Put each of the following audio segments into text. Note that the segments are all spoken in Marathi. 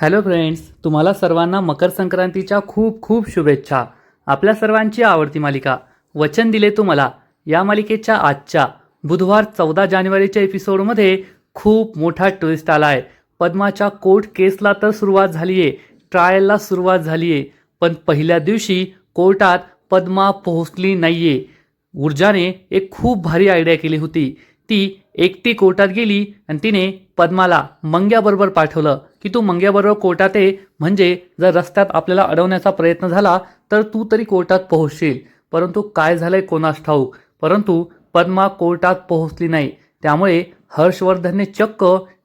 हॅलो फ्रेंड्स तुम्हाला सर्वांना मकर संक्रांतीच्या खूप खूप शुभेच्छा. आपल्या सर्वांची आवडती मालिका वचन दिले तुम्हाला या मालिकेच्या आजच्या बुधवार चौदा जानेवारीच्या एपिसोडमध्ये खूप मोठा ट्विस्ट आला आहे पद्माच्या कोर्ट केसला तर सुरुवात झाली आहे ट्रायलला सुरुवात झाली आहे पण पहिल्या दिवशी कोर्टात पद्मा पोहोचली नाही आहे ऊर्जाने एक खूप भारी आयडिया केली होती. ती एकटी कोर्टात गेली आणि तिने पद्माला मंग्याबरोबर पाठवलं. की तू मंग्याबरोबर कोर्टात ये म्हणजे जर रस्त्यात आपल्याला अडवण्याचा प्रयत्न झाला तर तू तरी कोर्टात पोहोचशील. परंतु काय झालंय कोणास ठाऊक? परंतु पद्मा कोर्टात पोहोचली नाही. त्यामुळे हर्षवर्धनने चक्क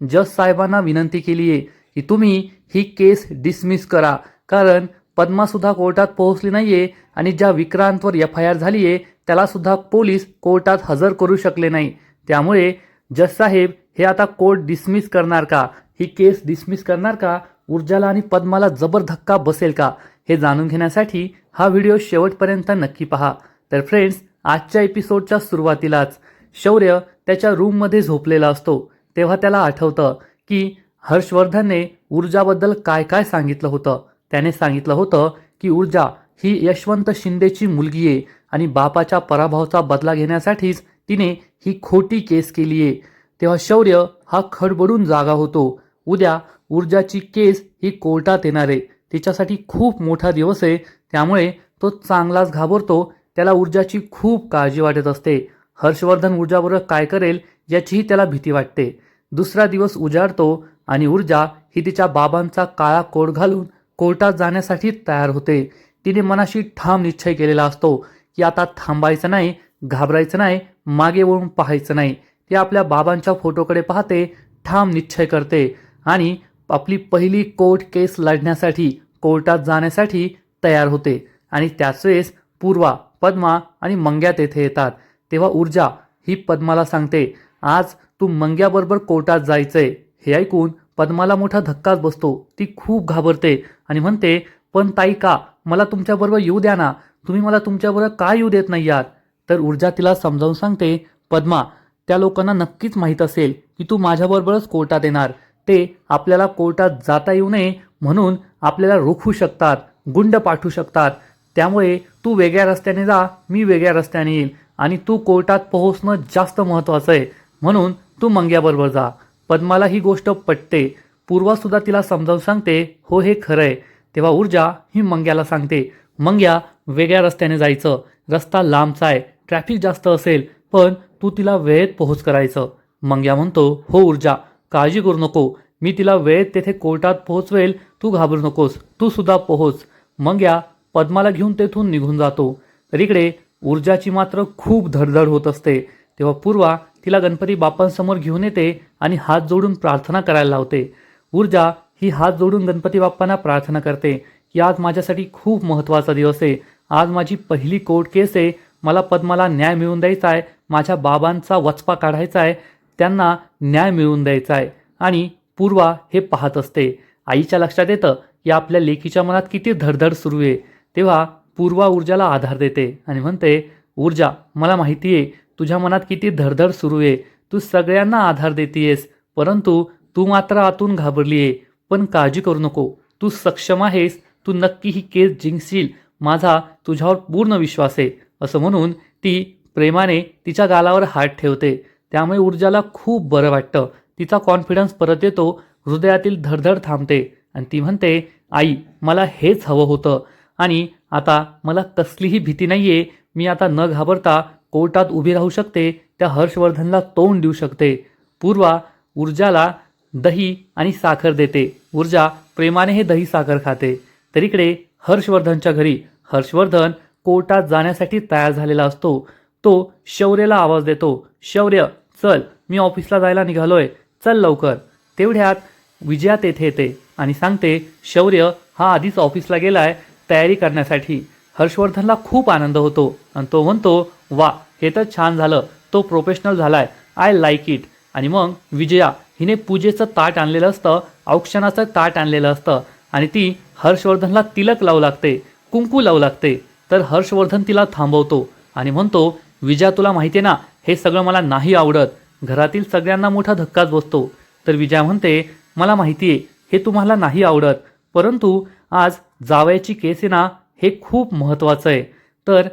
जज साहेबांना विनंती केली आहे की तुम्ही ही केस डिसमिस करा. कारण पद्मासुद्धा कोर्टात पोहोचली नाही आहे आणि ज्या विक्रांतवर एफ आय आर झाली आहे त्यालासुद्धा पोलीस कोर्टात हजर करू शकले नाही. त्यामुळे जज साहेब हे आता कोर्ट डिसमिस करणार का? ही केस डिसमिस करणार का? ऊर्जाला आणि पद्माला जबर धक्का बसेल का? हे जाणून घेण्यासाठी हा व्हिडिओ शेवटपर्यंत नक्की पहा. तर फ्रेंड्स आजच्या एपिसोडच्या सुरुवातीलाच शौर्य त्याच्या रूममध्ये झोपलेला असतो. तेव्हा त्याला आठवतं की हर्षवर्धनने ऊर्जाबद्दल काय काय सांगितलं होतं? त्याने सांगितलं होतं की ऊर्जा ही यशवंत शिंदेची मुलगी आहे आणि बापाच्या पराभवाचा बदला घेण्यासाठीच तिने ही खोटी केस केली आहे. तेव्हा शौर्य हा खडबडून जागा होतो. उद्या ऊर्जाची केस ही कोर्टात येणार आहे. तिच्यासाठी खूप मोठा दिवस आहे. त्यामुळे तो चांगलाच घाबरतो. त्याला ऊर्जाची खूप काळजी वाटत असते. हर्षवर्धन ऊर्जाबरोबर काय करेल याचीही त्याला भीती वाटते. दुसरा दिवस उजाडतो आणि ऊर्जा ही तिच्या बाबांचा काळा कोट घालून कोर्टात जाण्यासाठी तयार होते. तिने मनाशी ठाम निश्चय केलेला असतो की आता थांबायचं नाही घाबरायचं नाही मागे वळून पाहायचं नाही. ती आपल्या बाबांच्या फोटोकडे पाहते ठाम निश्चय करते आणि आपली पहिली कोर्ट केस लढण्यासाठी कोर्टात जाण्यासाठी तयार होते आणि त्याच वेळेस पूर्वा पद्मा आणि मंग्या तेथे येतात. तेव्हा ऊर्जा ही पद्माला सांगते आज तू मंग्याबरोबर कोर्टात जायचंय. हे ऐकून पद्माला मोठा धक्काच बसतो. ती खूप घाबरते आणि म्हणते पण ताई का मला तुमच्याबरोबर येऊ द्या ना. तुम्ही मला तुमच्याबरोबर का येऊ देत नाही आहात तर ऊर्जा तिला समजावून सांगते पद्मा त्या लोकांना नक्कीच माहीत असेल की तू माझ्याबरोबरच कोर्टात येणार. ते आपल्याला कोर्टात जाता येऊ नये म्हणून आपल्याला रोखू शकतात गुंड पाठवू शकतात. त्यामुळे तू वेगळ्या रस्त्याने जा मी वेगळ्या रस्त्याने येईल आणि तू कोर्टात पोहोचणं जास्त महत्त्वाचं आहे. म्हणून तू मंग्याबरोबर जा. पद्माला ही गोष्ट पटते. पूर्वासुद्धा तिला समजावून सांगते हो हे खरं आहे. तेव्हा ऊर्जा ही मंग्याला सांगते मंग्या वेगळ्या रस्त्याने जायचं. रस्ता लांबचा आहे. ट्रॅफिक जास्त असेल पण तू तिला वेळेत पोहोच करायचं. मंग्या म्हणतो हो ऊर्जा काळजी करू नको. मी तिला वेळेत तेथे कोर्टात पोहोचवेल. तू घाबरू नकोस. तू सुद्धा पोहोच. मंग्या पद्माला घेऊन तेथून निघून जातो. तर इकडे ऊर्जाची मात्र खूप धडधड होत असते. तेव्हा पूर्वा तिला गणपती बाप्पांसमोर घेऊन येते आणि हात जोडून प्रार्थना करायला लावते. ऊर्जा ही हात जोडून गणपती बाप्पांना प्रार्थना करते. की आज माझ्यासाठी खूप महत्त्वाचा दिवस आहे. आज माझी पहिली कोर्ट केस आहे. मला पद्माला न्याय मिळवून द्यायचा आहे माझ्या बाबांचा वचपा काढायचा आहे त्यांना न्याय मिळवून द्यायचा आहे. आणि पूर्वा हे पाहत असते. आईच्या लक्षात येतं की आपल्या लेकीच्या मनात किती धडधड सुरू आहे. तेव्हा पूर्वा ऊर्जाला आधार देते आणि म्हणते ऊर्जा मला माहिती आहे तुझ्या मनात किती धडधड सुरू आहे. तू सगळ्यांना आधार देतेयस परंतु तू मात्र आतून घाबरली आहे. पण काळजी करू नको. तू सक्षम आहेस. तू नक्की ही केस जिंकशील. माझा तुझ्यावर पूर्ण विश्वास आहे. असं म्हणून ती प्रेमाने तिच्या गालावर हात ठेवते. त्यामुळे ऊर्जाला खूप बरं वाटतं. तिचा कॉन्फिडन्स परत येतो. हृदयातील धडधड थांबते. आणि ती म्हणते आई मला हेच हवं होतं. आणि आता मला कसलीही भीती नाही आहे मी आता न घाबरता कोर्टात उभी राहू शकते. त्या हर्षवर्धनला तोंड देऊ शकते. पूर्वा ऊर्जाला दही आणि साखर देते. ऊर्जा प्रेमाने हे दही साखर खाते. तर इकडे हर्षवर्धनच्या घरी. हर्षवर्धन कोर्टात जाण्यासाठी तयार झालेला असतो. तो शौर्यला आवाज देतो शौर्य चल मी ऑफिसला जायला निघालोय चल लवकर. तेवढ्यात विजया तेथे येते आणि सांगते शौर्य हा आधीच ऑफिसला गेलाय तयारी करण्यासाठी. हर्षवर्धनला खूप आनंद होतो आणि तो म्हणतो वा हे तर छान झालं तो प्रोफेशनल झालाय आय लाईक इट आणि मग विजया हिने पूजेचं ताट आणलेलं असतं औक्षणाचं ताट आणलेलं असतं आणि ती हर्षवर्धनला तिलक लावू लागते कुंकू लावू लागते. तर हर्षवर्धन तिला थांबवतो आणि म्हणतो विजया तुला माहिती आहे ना हे सगळं मला नाही आवडत. घरातील सगळ्यांना मोठा धक्काच बसतो. तर विजया म्हणते मला माहिती आहे हे तुम्हाला नाही आवडत. परंतु आज जावयाची केस आहे ना हे खूप महत्त्वाचं आहे. तर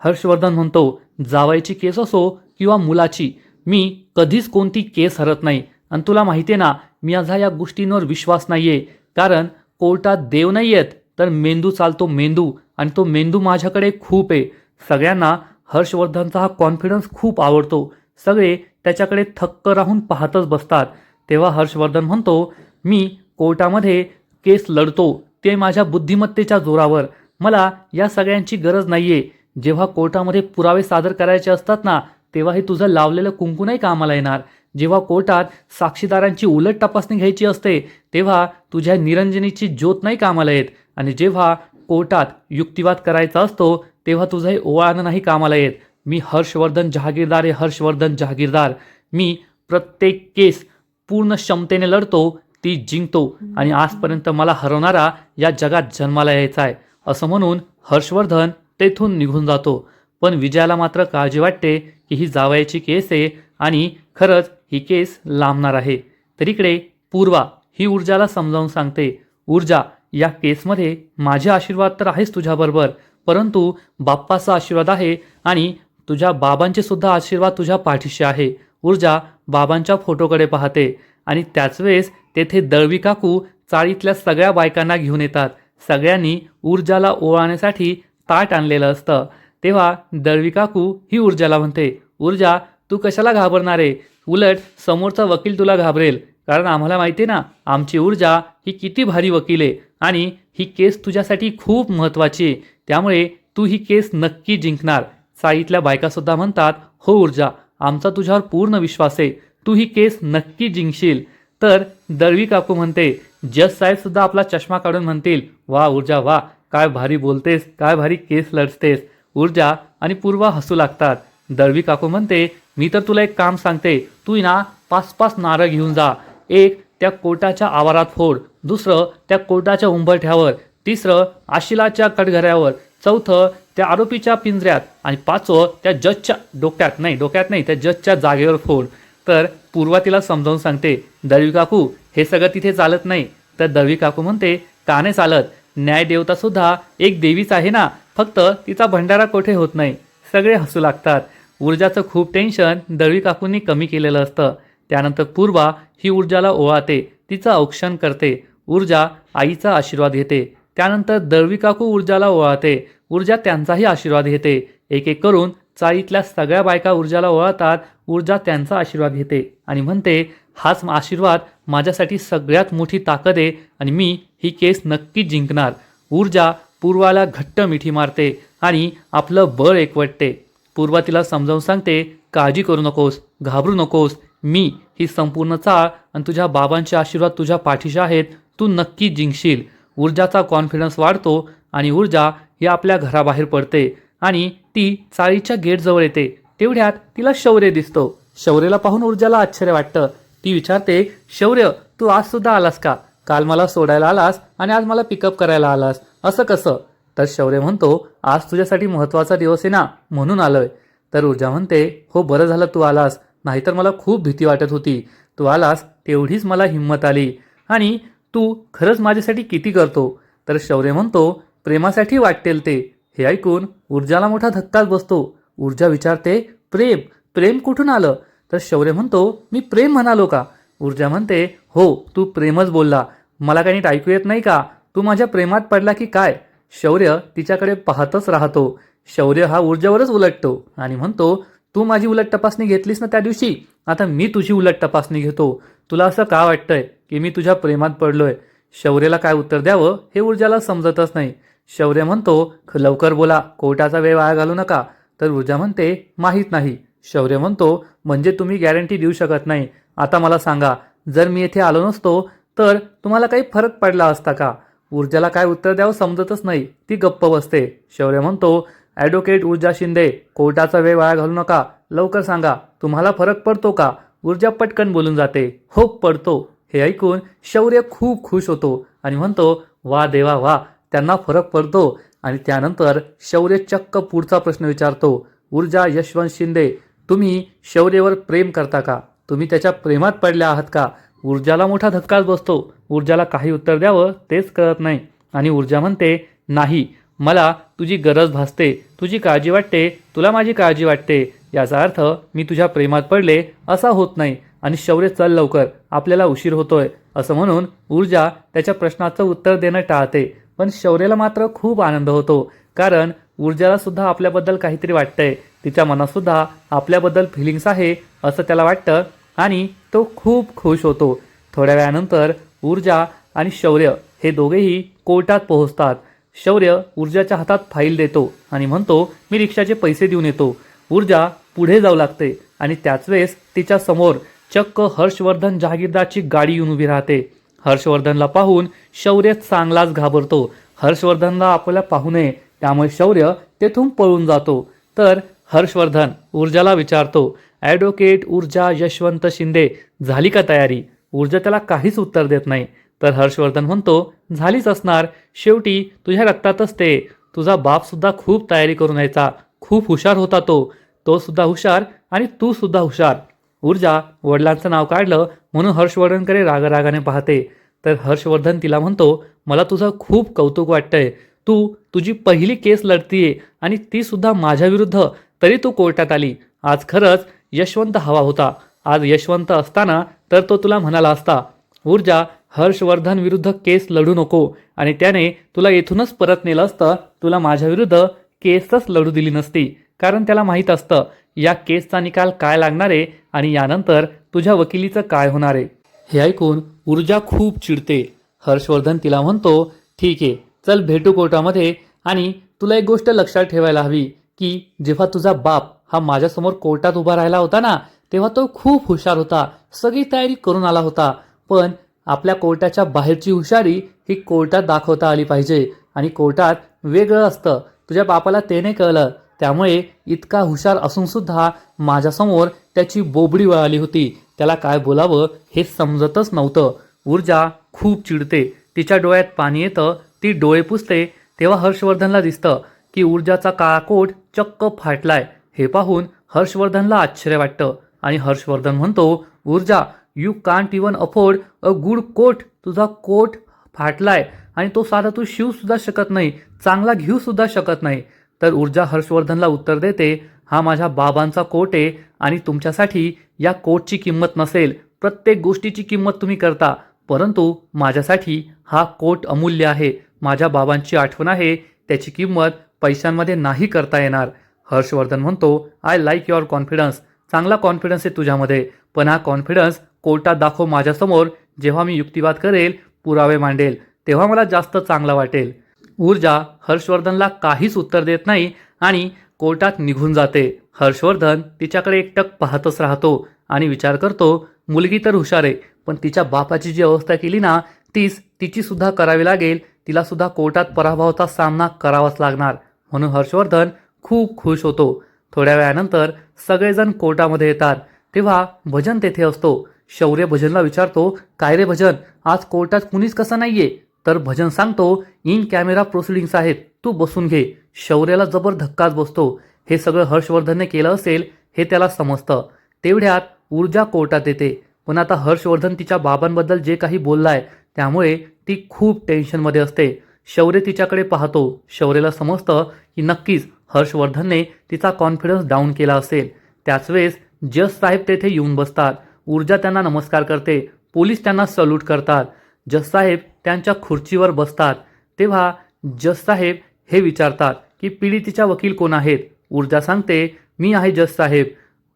हर्षवर्धन म्हणतो जावयाची केस असो किंवा मुलाची मी कधीच कोणती केस हरत नाही. आणि तुला माहिती आहे ना माझा या गोष्टींवर विश्वास नाही आहे कारण कोर्टात देव नाही आहेत तर मेंदू चालतो मेंदू. आणि तो मेंदू माझ्याकडे खूप आहे. सगळ्यांना हर्षवर्धनचा हा कॉन्फिडन्स खूप आवडतो. सगळे त्याच्याकडे थक्क राहून पाहतच बसतात. तेव्हा हर्षवर्धन म्हणतो मी कोर्टामध्ये केस लढतो. ते माझ्या बुद्धिमत्तेच्या जोरावर. मला या सगळ्यांची गरज नाही आहे जेव्हा कोर्टामध्ये पुरावे सादर करायचे असतात ना तेव्हा हे तुझं लावलेलं कुंकू नाही कामाला येणार. जेव्हा कोर्टात साक्षीदारांची उलट तपासणी घ्यायची असते तेव्हा तुझ्या निरंजनीची ज्योत नाही कामाला येत. आणि जेव्हा कोर्टात युक्तिवाद करायचा असतो तेव्हा तुझंही ओवाळणं नाही कामाला येत. मी हर्षवर्धन जहागीरदार आहे हर्षवर्धन जहागीरदार. मी प्रत्येक केस पूर्ण क्षमतेने लढतो ती जिंकतो आणि आजपर्यंत मला हरवणारा या जगात जन्माला यायचा आहे. असं म्हणून हर्षवर्धन तेथून निघून जातो. पण विजयाला मात्र काळजी वाटते की ही जावयाची केस आहे आणि खरंच ही केस लांबणार आहे. तर इकडे पूर्वा ही ऊर्जाला समजावून सांगते. ऊर्जा या केसमध्ये माझे आशीर्वाद तर आहेच तुझ्याबरोबर परंतु बाप्पाचा आशीर्वाद आहे आणि तुझ्या बाबांचे सुद्धा आशीर्वाद तुझ्या पाठीशी आहे. ऊर्जा बाबांच्या फोटोकडे पाहते आणि त्याच वेळेस तेथे दळवी काकू चाळीतल्या सगळ्या बायकांना घेऊन येतात. सगळ्यांनी ऊर्जाला ओवाळण्यासाठी ताट आणलेलं असतं. तेव्हा दळवी काकू ही ऊर्जाला म्हणते ऊर्जा तू कशाला घाबरणार आहे? उलट समोरचा वकील तुला घाबरेल. कारण आम्हाला माहिती आहे ना आमची ऊर्जा ही किती भारी वकील आहे. आणि ही केस तुझ्यासाठी खूप महत्त्वाची आहे. त्यामुळे तू ही केस नक्की जिंकणार. साईतल्या बायकासुद्धा म्हणतात हो ऊर्जा आमचा तुझ्यावर पूर्ण विश्वास आहे. तू ही केस नक्की जिंकशील. तर दळवी काकू म्हणते जज साहेबसुद्धा आपला चष्मा काढून म्हणतील वा ऊर्जा वा काय भारी बोलतेस काय भारी केस लढतेस. ऊर्जा आणि पूर्वा हसू लागतात. दळवी काकू म्हणते मी तर तुला एक काम सांगते. तू ना पाच पाच नारळ घेऊन जा. एक त्या कोटाच्या आवारात फोड. दुसरं त्या कोर्टाच्या उंबरठ्यावर. तिसरं आशिलाच्या कटघऱ्यावर. चौथं त्या आरोपीच्या पिंजऱ्यात. आणि पाचवं त्या जजच्या डोक्यात नाही डोक्यात नाही त्या जजच्या जागेवर फोड. तर पूर्वा तिला समजावून सांगते दळवी काकू हे सगळं तिथे चालत नाही. तर दळवी काकू म्हणते का नाही चालत? न्यायदेवता सुद्धा एक देवीच आहे ना फक्त तिचा भंडारा कोठे होत नाही? सगळे हसू लागतात. ऊर्जाचं खूप टेन्शन दळवी काकूंनी कमी केलेलं असतं. त्यानंतर पूर्वा ही ऊर्जाला ओवाळते तिचं औक्षण करते. ऊर्जा आईचा आशीर्वाद घेते. त्यानंतर दळवी काकू ऊर्जाला ओवाळते. ऊर्जा त्यांचाही आशीर्वाद घेते. एक एक करून चाळीतल्या सगळ्या बायका ऊर्जाला ओळखतात ऊर्जा त्यांचा आशीर्वाद घेते आणि म्हणते हाच आशीर्वाद माझ्यासाठी सगळ्यात मोठी ताकद आहे आणि मी ही केस नक्की जिंकणार. ऊर्जा पूर्वाला घट्ट मिठी मारते आणि आपलं बळ एकवटते. पूर्वा तिला समजावून सांगते काळजी करू नकोस घाबरू नकोस. मी ही संपूर्ण चाळ आणि तुझ्या बाबांचे आशीर्वाद तुझ्या पाठीशी आहेत. तू नक्की जिंकशील. ऊर्जाचा कॉन्फिडन्स वाढतो आणि ऊर्जा ही आपल्या घराबाहेर पडते आणि ती चाळीच्या गेटजवळ येते. तेवढ्यात तिला शौर्य दिसतो. शौर्यला पाहून ऊर्जाला आश्चर्य वाटतं. ती विचारते शौर्य तू आज सुद्धा आलास का? काल मला सोडायला आलास आणि आज मला पिकअप करायला आलास. असं कसं? तर शौर्य म्हणतो आज तुझ्यासाठी महत्त्वाचा दिवस आहे ना म्हणून आलोय. तर ऊर्जा म्हणते हो बरं झालं तू आलास. नाहीतर मला खूप भीती वाटत होती. तू आलास तेवढीच मला हिंमत आली. आणि तू खरंच माझ्यासाठी किती करतो? तर शौर्य म्हणतो प्रेमासाठी वाटेल ते. हे ऐकून ऊर्जाला मोठा धक्काच बसतो. ऊर्जा विचारते प्रेम प्रेम कुठून आलं? तर शौर्य म्हणतो मी प्रेम म्हणालो का? ऊर्जा म्हणते हो तू प्रेमच बोलला. मला काही नीट ऐकू येत नाही का? तू माझ्या प्रेमात पडला की काय? शौर्य तिच्याकडे पाहतच राहतो. शौर्य हा ऊर्जावरच उलटतो आणि म्हणतो तू माझी उलट तपासणी घेतलीस ना त्या दिवशी? आता मी तुझी उलट तपासणी घेतो. तुला असं का वाटतंय की मी तुझ्या प्रेमात पडलोय? शौर्यला काय उत्तर द्यावं हे ऊर्जाला समजतच नाही. शौर्य म्हणतो लवकर बोला कोर्टाचा वेळ वाया घालू नका. तर ऊर्जा म्हणते माहीत नाही. शौर्य म्हणतो म्हणजे तुम्ही गॅरंटी देऊ शकत नाही. आता मला सांगा जर मी येथे आलो नसतो तर तुम्हाला काही फरक पडला असता का? ऊर्जाला काय उत्तर द्यावं समजतच नाही. ती गप्प बसते. शौर्य म्हणतो ॲडव्होकेट ऊर्जा शिंदे कोर्टाचा वेळ वाया घालू नका. लवकर सांगा तुम्हाला फरक पडतो का? ऊर्जा पटकन बोलून जाते. हो पडतो. हे ऐकून शौर्य खूप खुश होतो आणि म्हणतो वा देवा वा त्यांना फरक पडतो. आणि त्यानंतर शौर्य चक्क पुढचा प्रश्न विचारतो. ऊर्जा यशवंत शिंदे तुम्ही शौर्यवर प्रेम करता का? तुम्ही त्याच्या प्रेमात पडल्या आहात का? ऊर्जाला मोठा धक्काच बसतो. ऊर्जाला काही उत्तर द्यावं तेच कळत नाही. आणि ऊर्जा म्हणते नाही मला तुझी गरज भासते तुझी काळजी वाटते तुला माझी काळजी वाटते. याचा अर्थ मी तुझ्या प्रेमात पडले असा होत नाही. आणि शौर्य चल लवकर आपल्याला उशीर होतोय. असं म्हणून ऊर्जा त्याच्या प्रश्नाचं उत्तर देणं टाळते. पण शौर्याला मात्र खूप आनंद होतो. कारण ऊर्जाला सुद्धा आपल्याबद्दल काहीतरी वाटतंय. तिच्या मनातसुद्धा आपल्याबद्दल फिलिंग्स आहे असं त्याला वाटतं. आणि तो खूप खुश होतो. थोड्या वेळानंतर ऊर्जा आणि शौर्य हे दोघेही कोर्टात पोहोचतात. शौर्य ऊर्जाच्या हातात फाईल देतो आणि म्हणतो मी रिक्षाचे पैसे देऊन येतो. ऊर्जा पुढे जाऊ लागते आणि त्याच वेळेस तिच्या समोर चक्क हर्षवर्धन जहागीरदारची गाडी येऊन उभी राहते. हर्षवर्धनला पाहून शौर्य चांगलाच घाबरतो. हर्षवर्धनला आपल्याला पाहू नये त्यामुळे शौर्य तेथून पळून जातो. तर हर्षवर्धन ऊर्जाला विचारतो ॲडव्होकेट ऊर्जा यशवंत शिंदे झाली का तयारी? ऊर्जा त्याला काहीच उत्तर देत नाही. तर हर्षवर्धन म्हणतो झालीच असणार. शेवटी तुझ्या रक्तातच ते. तुझा बाप सुद्धा खूप तयारी करून यायचा. खूप हुशार होता तो. तो सुद्धा हुशार आणि तू सुद्धा हुशार. ऊर्जा वडिलांचं नाव काढलं म्हणून हर्षवर्धनकडे रागरागाने पाहते. तर हर्षवर्धन तिला म्हणतो मला तुझं खूप कौतुक वाटतंय. तू तुझी पहिली केस लढतीये आणि तीसुद्धा माझ्याविरुद्ध माझ्या विरुद्ध. तरी तू कोर्टात आली. आज खरंच यशवंत हवा होता. आज यशवंत असताना तर तो तुला म्हणाला असता. ऊर्जा हर्षवर्धन विरुद्ध केस लढू नको आणि त्याने तुला येथूनच परत नेलं असतं तुला माझ्या विरुद्ध केसच लढू दिली नसती. कारण त्याला माहीत असतं या केसचा निकाल काय लागणार आहे आणि यानंतर तुझ्या वकिलीचं काय होणार. आहे हे ऐकून ऊर्जा खूप चिडते. हर्षवर्धन तिला म्हणतो ठीक आहे चल भेटू कोर्टामध्ये आणि तुला एक गोष्ट लक्षात ठेवायला हवी की जेव्हा तुझा बाप हा माझ्यासमोर कोर्टात उभा राहिला होता ना तेव्हा तो खूप हुशार होता सगळी तयारी करून आला होता. पण आपल्या कोर्टाच्या बाहेरची हुशारी ही कोर्टात दाखवता आली पाहिजे. आणि कोर्टात वेगळं असतं. तुझ्या बापाला ते नाही कळलं. त्यामुळे इतका हुशार असूनसुद्धा माझ्यासमोर त्याची बोबडी वळाली होती. त्याला काय बोलावं हे समजतच नव्हतं. ऊर्जा खूप चिडते. तिच्या डोळ्यात पाणी येतं. ती डोळे पुसते. तेव्हा हर्षवर्धनला दिसतं की ऊर्जाचा काळा कोट चक्क फाटलाय. हे पाहून हर्षवर्धनला आश्चर्य वाटतं. आणि हर्षवर्धन म्हणतो ऊर्जा you can't even afford a good coat तुझा कोट फाटलाय आणि तो साधा तू शिवसुद्धा शकत नाही. चांगला घेऊसुद्धा शकत नाही. तर ऊर्जा हर्षवर्धनला उत्तर देते हा माझ्या बाबांचा कोट आहे आणि तुमच्यासाठी या कोटची किंमत नसेल. प्रत्येक गोष्टीची किंमत तुम्ही करता. परंतु माझ्यासाठी हा कोट अमूल्य आहे. माझ्या बाबांची आठवण आहे. त्याची किंमत पैशांमध्ये नाही करता येणार. हर्षवर्धन म्हणतो आय लाईक युअर कॉन्फिडन्स चांगला कॉन्फिडन्स आहे तुझ्यामध्ये. पण हा कॉन्फिडन्स कोर्टात दाखव माझ्यासमोर जेव्हा मी युक्तिवाद करेल पुरावे मांडेल तेव्हा मला जास्त चांगला वाटेल. ऊर्जा हर्षवर्धनला काहीच उत्तर देत नाही आणि कोर्टात निघून जाते. हर्षवर्धन तिच्याकडे एकटक पाहतच राहतो आणि विचार करतो मुलगी तर हुशार आहे पण तिच्या बापाची जी अवस्था केली ना तीच तिची सुद्धा करावी लागेल. तिला सुद्धा कोर्टात पराभवाचा सामना करावाच लागणार. म्हणून हर्षवर्धन खूप खुश होतो. थोड्या वेळानंतर सगळेजण कोर्टामध्ये येतात. तेव्हा भजन तेथे असतो. शौर्य भजनला विचारतो काय रे भजन? आज कोर्टात कुणीच कसं नाहीये? तर भजन सांगतो इन कॅमेरा प्रोसिडिंग्स आहेत तू बसून घे. शौर्याला जबर धक्काच बसतो. हे सगळं हर्षवर्धनने केलं असेल हे त्याला समजतं. तेवढ्यात ऊर्जा कोर्टात येते. पण आता हर्षवर्धन तिच्या बाबांबद्दल जे काही बोललाय त्यामुळे ती खूप टेन्शनमध्ये असते. शौर्य तिच्याकडे पाहतो. शौर्यला समजतं की नक्कीच हर्षवर्धनने तिचा कॉन्फिडन्स डाऊन केला असेल. त्याच वेळेस जज साहेब तेथे येऊन बसतात. ऊर्जा त्यांना नमस्कार करते पोलीस त्यांना सल्यूट करतात. जससाहेब त्यांच्या खुर्चीवर बसतात. तेव्हा जससाहेब हे विचारतात की पीडितीच्या वकील कोण आहेत? ऊर्जा सांगते मी आहे जससाहेब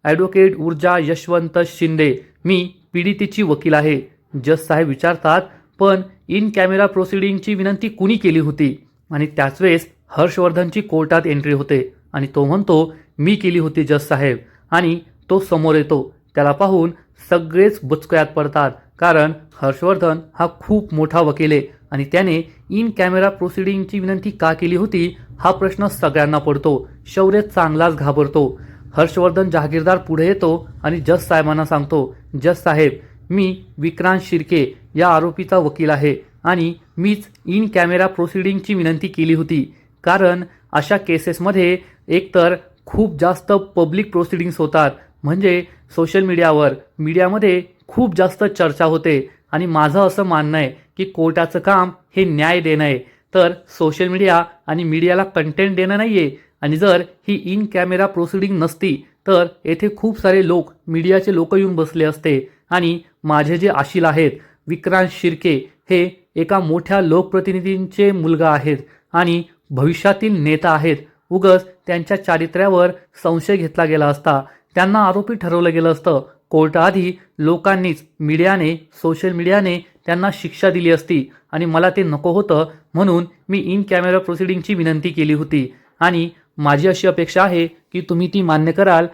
ॲडव्होकेट ऊर्जा यशवंत शिंदे मी पीडितीची वकील आहे. जससाहेब विचारतात पण इन कॅमेरा प्रोसिडिंगची विनंती कुणी केली होती? आणि त्याच वेळेस हर्षवर्धनची कोर्टात एंट्री होते आणि तो म्हणतो मी केली होती जज साहेब. आणि तो समोर येतो. त्याला पाहून सगळेच बुचकळ्यात पडतात. कारण हर्षवर्धन हा खूप मोठा वकील आहे आणि त्याने इन कॅमेरा प्रोसिडिंगची विनंती का केली होती हा प्रश्न सगळ्यांना पडतो. शौर्य चांगलाच घाबरतो. हर्षवर्धन जहागीरदार पुढे येतो आणि जज साहेबांना सांगतो जज साहेब मी विक्रांत शिर्के या आरोपीचा वकील आहे आणि मीच इन कॅमेरा प्रोसिडिंगची विनंती केली होती. कारण अशा केसेसमध्ये एकतर खूप जास्त पब्लिक प्रोसिडिंग्स होतात म्हणजे सोशल मीडियावर मीडियामध्ये खूप जास्त चर्चा होते आणि माझं असं मानणं आहे की कोर्टाचं काम हे न्याय देणं आहे. तर सोशल मीडिया आणि मीडियाला कंटेंट देणं नाही आहे आणि जर ही इन कॅमेरा प्रोसिडिंग नसती तर येथे खूप सारे लोक मीडियाचे लोक येऊन बसले असते आणि माझे जे आशील आहेत विक्रांत शिर्के हे एका मोठ्या लोकप्रतिनिधींचे मुलगा आहेत आणि भविष्यातील नेता आहेत. उगच त्यांच्या चारित्र्यावर संशय घेतला गेला असता. त्यांना आरोपी ठरवलं गेलं असतं. कोर्टाआधी लोकांनीच मीडियाने सोशल मीडियाने त्यांना शिक्षा दिली असती आणि मला ते नको होतं म्हणून मी इन कॅमेरा प्रोसिडिंगची विनंती केली होती. आणि माझी अशी अपेक्षा आहे की तुम्ही ती मान्य कराल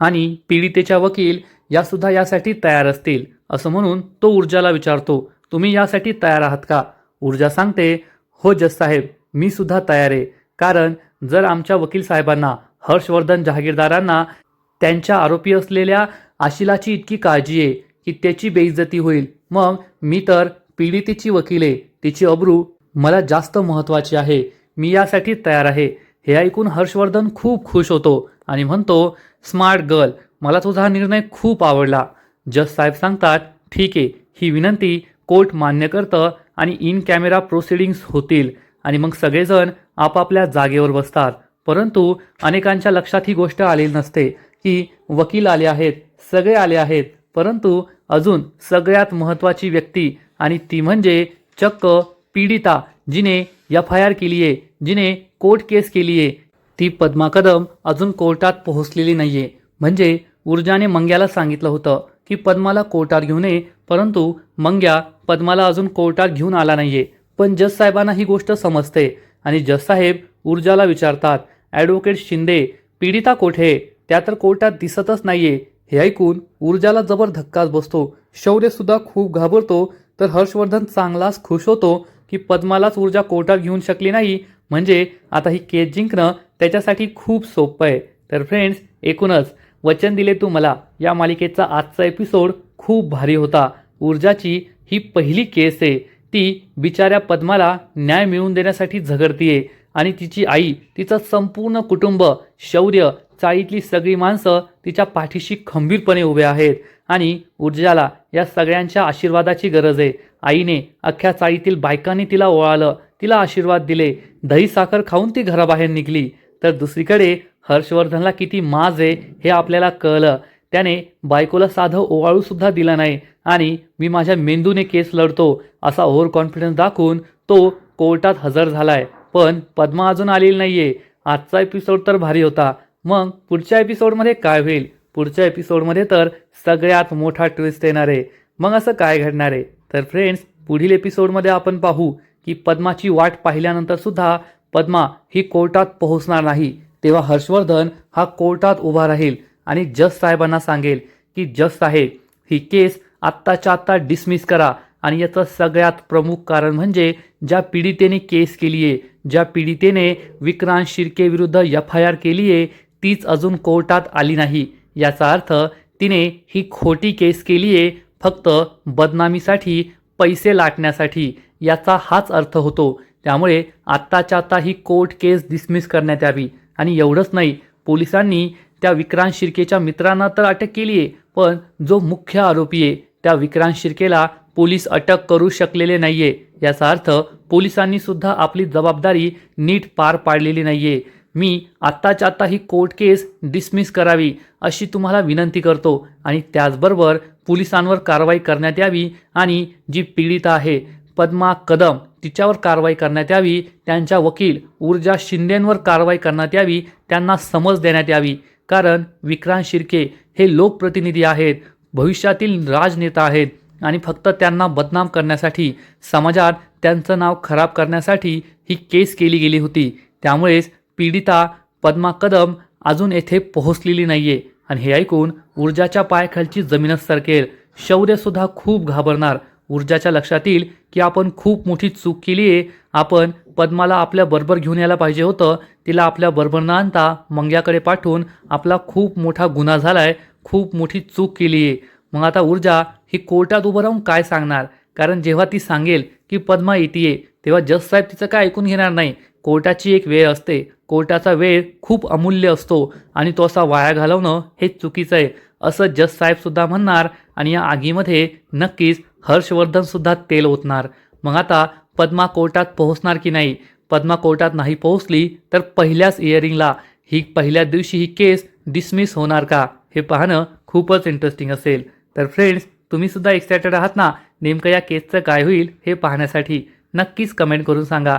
आणि पीडितेच्या वकील यासुद्धा यासाठी तयार असतील असं म्हणून तो ऊर्जाला विचारतो. तुम्ही यासाठी तयार आहात का? ऊर्जा सांगते हो जस साहेब मी सुद्धा तयार आहे. कारण जर आमच्या वकील साहेबांना हर्षवर्धन जहागीरदारांना त्यांच्या आरोपी असलेल्या आशिलाची इतकी काळजी आहे की त्याची बेइज्जती होईल. मग मी तर पीडितेची वकील आहे. तिची अब्रू मला जास्त महत्त्वाची आहे. मी यासाठी तयार आहे. हे ऐकून हर्षवर्धन खूप खुश होतो आणि म्हणतो स्मार्ट गर्ल मला तुझा हा निर्णय खूप आवडला. जज साहेब सांगतात ठीक आहे ही विनंती कोर्ट मान्य करतं आणि इन कॅमेरा प्रोसिडिंग्स होतील आणि मग सगळेजण आपापल्या जागेवर बसतात. परंतु अनेकांच्या लक्षात ही गोष्ट आलेली नसते. की वकील आले आहेत सगळे आले आहेत परंतु अजून सगळ्यात महत्त्वाची व्यक्ती आणि ती म्हणजे चक्क पीडिता जिने एफ आय आर केली आहे जिने कोर्ट केस केली आहे. ती पद्मा कदम अजून कोर्टात पोहोचलेली नाही आहे म्हणजे ऊर्जाने मंग्याला सांगितलं होतं की पद्माला कोर्टात घेऊन ये परंतु मंग्या पद्माला अजून कोर्टात घेऊन आला नाहीये. पण जज साहेबांना ही गोष्ट समजते आणि जज साहेब ऊर्जाला विचारतात ॲडव्होकेट शिंदे पीडिता कोठे? त्या तर कोर्टात दिसतच नाहीये. हे ऐकून ऊर्जाला जबर धक्काच बसतो. शौर्य सुद्धा खूप घाबरतो. तर हर्षवर्धन चांगलाच खुश होतो की पद्मालाच ऊर्जा कोर्टात घेऊन शकली नाही. म्हणजे आता ही केस जिंकणं त्याच्यासाठी खूप सोपं आहे. तर फ्रेंड्स एकूणच वचन दिले तू मला. या मालिकेचा आजचा एपिसोड खूप भारी होता. ऊर्जाची ही पहिली केस आहे. ती बिचाऱ्या पद्माला न्याय मिळवून देण्यासाठी झगडतीये. आणि तिची आई तिचं संपूर्ण कुटुंब शौर्य चाळीतली सगळी माणसं तिच्या पाठीशी खंबीरपणे उभे आहेत. आणि ऊर्जाला या सगळ्यांच्या आशीर्वादाची गरज आहे. आईने अख्ख्या चाळीतील बायकांनी तिला ओळालं तिला आशीर्वाद दिले. दही साखर खाऊन ती घराबाहेर निघली. तर दुसरीकडे हर्षवर्धनला किती माज आहे हे आपल्याला कळलं. त्याने बायकोला साधं ओवाळूसुद्धा दिलं दिला नाही. आणि मी माझ्या मेंदूने केस लढतो असा ओव्हर कॉन्फिडन्स दाखवून तो कोर्टात हजर झालाय. पण पद्मा अजून आलेली नाही आहे आजचा एपिसोड तर भारी होता. मग पुढच्या एपिसोडमध्ये काय होईल? पुढच्या एपिसोडमध्ये तर सगळ्यात मोठा ट्विस्ट येणार आहे. मग असं काय घडणार आहे? तर फ्रेंड्स पुढील एपिसोडमध्ये आपण पाहू की पद्माची वाट पाहिल्यानंतर सुद्धा पद्मा ही कोर्टात पोहोचणार नाही. तेव्हा हर्षवर्धन हा कोर्टात उभा राहील आणि जज साहेबांना सांगेल की जज साहेब ही केस आत्ताच्या आत्ता डिसमिस करा आणि याचं सगळ्यात प्रमुख कारण म्हणजे ज्या पीडितेने केस केली आहे ज्या पीडितेने विक्रांत शिर्के विरुद्ध एफ आय आर केली आहे तीच अजून कोर्टात आली नाही. याचा अर्थ तिने ही खोटी केस केली आहे फक्त बदनामीसाठी पैसे लाटण्यासाठी. याचा हाच अर्थ होतो. त्यामुळे आत्ताच्या आत्ता ही कोर्ट केस डिसमिस करण्यात यावी. आणि एवढंच नाही पोलिसांनी त्या विक्रांत शिर्केच्या मित्रांना तर अटक केली आहे पण जो मुख्य आरोपी आहे त्या विक्रांत शिर्केला पोलीस अटक करू शकलेले नाही आहे याचा अर्थ पोलिसांनी सुद्धा आपली जबाबदारी नीट पार पाडलेली नाही आहे मी आत्ताच्या आत्ता ही कोर्ट केस डिसमिस करावी अशी तुम्हाला विनंती करतो आणि त्याचबरोबर पोलिसांवर कारवाई करण्यात यावी आणि जी पीडिता आहे पद्मा कदम तिच्यावर कारवाई करण्यात यावी त्यांच्या वकील ऊर्जा शिंदेंवर कारवाई करण्यात यावी त्यांना समज देण्यात यावी. कारण विक्रांत शिर्के हे लोकप्रतिनिधी आहेत भविष्यातील राजनेता आहेत आणि फक्त त्यांना बदनाम करण्यासाठी समाजात त्यांचं नाव खराब करण्यासाठी ही केस केली गेली होती. त्यामुळेच पीडिता पद्मा कदम अजून येथे पोहोचलेली नाहीये. आणि हे ऐकून ऊर्जाच्या पायाखालची जमीनच सरकेल. शौर्यसुद्धा खूप घाबरणार. ऊर्जाच्या लक्षात येईल की आपण खूप मोठी चूक केली आहे आपण पद्माला आपल्या बरोबर घेऊन यायला पाहिजे होतं. तिला आपल्या बरोबर न आणता मंग्याकडे पाठवून आपला खूप मोठा गुन्हा झालाय. खूप मोठी चूक केली आहे मग आता ऊर्जा ही कोर्टात उभं राहून काय सांगणार? कारण जेव्हा ती सांगेल की पद्मा येते तेव्हा जज साहेब तिचं काय ऐकून घेणार नाही? कोर्टाची एक वेळ असते. कोर्टाचा वेळ खूप अमूल्य असतो आणि तो असा वाया घालवणं हे चुकीचं आहे. असं जस साहेबसुद्धा म्हणणार आणि या आगीमध्ये नक्कीच हर्षवर्धनसुद्धा तेल ओतणार. मग आता पद्मा कोर्टात पोहोचणार की नाही? पद्मा कोर्टात नाही पोहोचली तर पहिल्याच इयरिंगला. ही पहिल्या दिवशी ही केस डिसमिस होणार का? हे पाहणं खूपच इंटरेस्टिंग असेल. तर फ्रेंड्स तुम्हीसुद्धा एक्सायटेड आहात ना? नेमकं या केसचं काय होईल हे पाहण्यासाठी नक्कीच कमेंट करून सांगा.